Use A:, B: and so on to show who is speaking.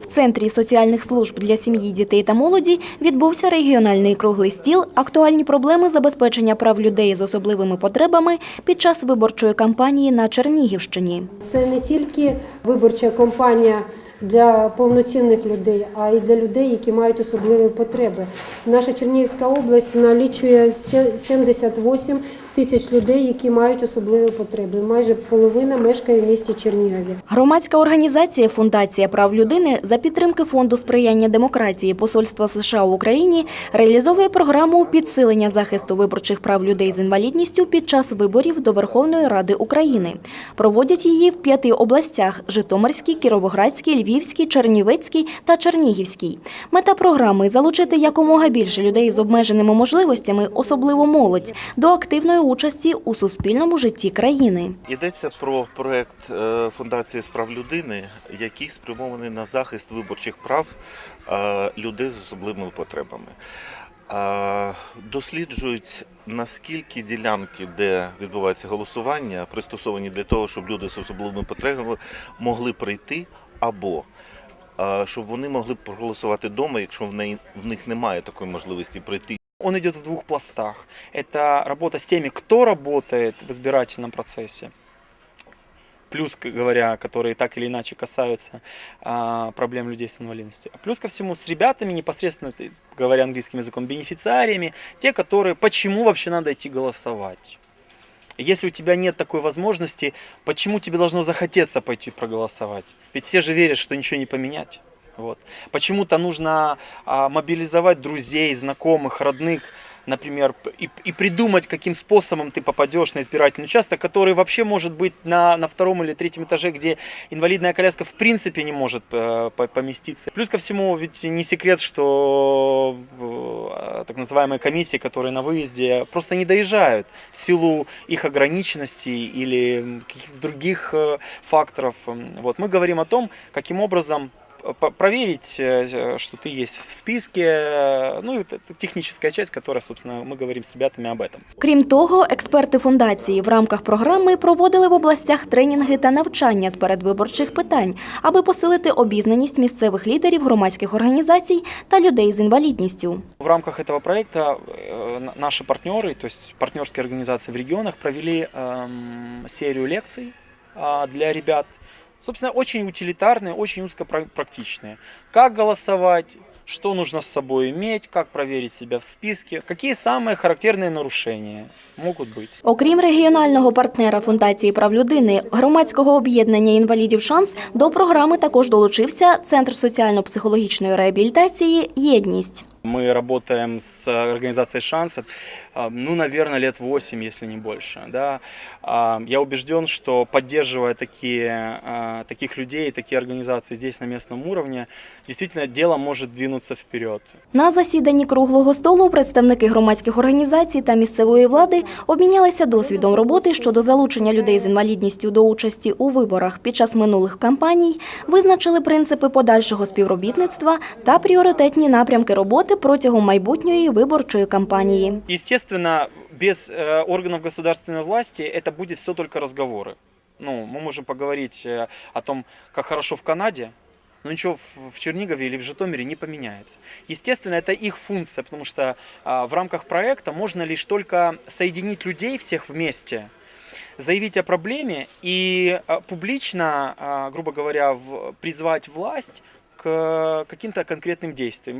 A: В центрі соціальних служб для сім'ї, дітей та молоді відбувся регіональний круглий стіл «Актуальні проблеми забезпечення прав людей з особливими потребами під час виборчої кампанії на Чернігівщині».
B: Це не тільки виборча кампанія для повноцінних людей, а й для людей, які мають особливі потреби. Наша Чернігівська область налічує сє- 78 тисяч людей, які мають особливі потреби. Майже половина мешкає в місті Чернігові.
A: Громадська організація Фундація прав людини за підтримки Фонду сприяння демократії Посольства США в Україні реалізовує програму підсилення захисту виборчих прав людей з інвалідністю під час виборів до Верховної Ради України. Проводять її в п'яти областях – Житомирській, Кіровоградській, Львівській, Чернівецькій та Чернігівській. Мета програми – залучити якомога більше людей з обмеженими можливостями, особливо молодь, до активної участі у суспільному житті країни.
C: Йдеться про проект е, Фундації з прав людини, який спрямований на захист виборчих прав е, людей з особливими потребами. Е, Досліджують наскільки ділянки, де відбувається голосування, пристосовані для того, щоб люди з особливими потребами могли прийти, або е, щоб вони могли проголосувати вдома, якщо в неї- в них немає такої можливості прийти
D: Он идет в двух пластах. Это работа с теми, кто работает в избирательном процессе, плюс, к- говоря, которые так или иначе касаются а, проблем людей с инвалидностью. А плюс ко всему с ребятами, непосредственно, ты, говоря английским языком, бенефициариями, те, которые, почему вообще надо идти голосовать. Если у тебя нет такой возможности, почему тебе должно захотеться пойти проголосовать? Ведь все же верят, что ничего не поменять. Вот. Почему-то нужно а, мобилизовать друзей, знакомых, родных, например, и, и придумать, каким способом ты попадешь на избирательный участок, который вообще может быть на, на втором или третьем этаже, где инвалидная коляска в принципе не может э, по- поместиться. Плюс ко всему, ведь не секрет, что э, так называемые комиссии, которые на выезде, просто не доезжают в силу их ограниченностей или м, каких-то других э, факторов. М, Вот. Мы говорим о том, каким образом п- проверить, э, что ты есть в списке, э, ну, это это техническая часть, которая, собственно, мы говорим с ребятами об этом.
A: Крім того, експерти фундації в рамках програми проводили в областях тренінги та навчання з передвиборчих питань, аби посилити обізнаність місцевих лідерів громадських організацій та людей з інвалідністю.
D: В рамках этого проекта э, на- наши партнеры, то есть партнерские организации в регионах, провели эм, серию лекций а, для ребят. Собственно, очень утилитарные, очень узкопрактичные. Как голосовать, что нужно с собой иметь, как проверить себя в списке, какие самые характерные нарушения могут быть.
A: Окрім регіонального партнера Фундації прав людини, громадського об'єднання інвалідів «Шанс» до програми також долучився Центр соціально-психологічної реабілітації «Єдність».
D: Мы работаем с организацией «Шанс», а, ну, наверное, лет 8, если не больше. Да. Я убежден, что поддерживая такие, таких людей, такие организации здесь на местном уровне, действительно дело может двинуться вперед.
A: На засіданні круглого столу представники громадських організацій та місцевої влади обмінялися досвідом роботи щодо залучення людей з інвалідністю до участі у виборах під час минулих кампаній, визначили принципи подальшого співробітництва та пріоритетні напрямки роботи протягом майбутньої виборчої кампанії.
D: Естественно, без э, органов государственной власти это будет все только разговоры. Ну, мы можем поговорить э, о том, как хорошо в Канаде, но ничего в- в Чернигове или в Житомире не поменяется. Естественно, это их функция, потому что а, в рамках проекта можно лишь только соединить людей всех вместе, заявить о проблеме и а, публично, а, грубо говоря, в- призвать власть к каким-то конкретным действиям.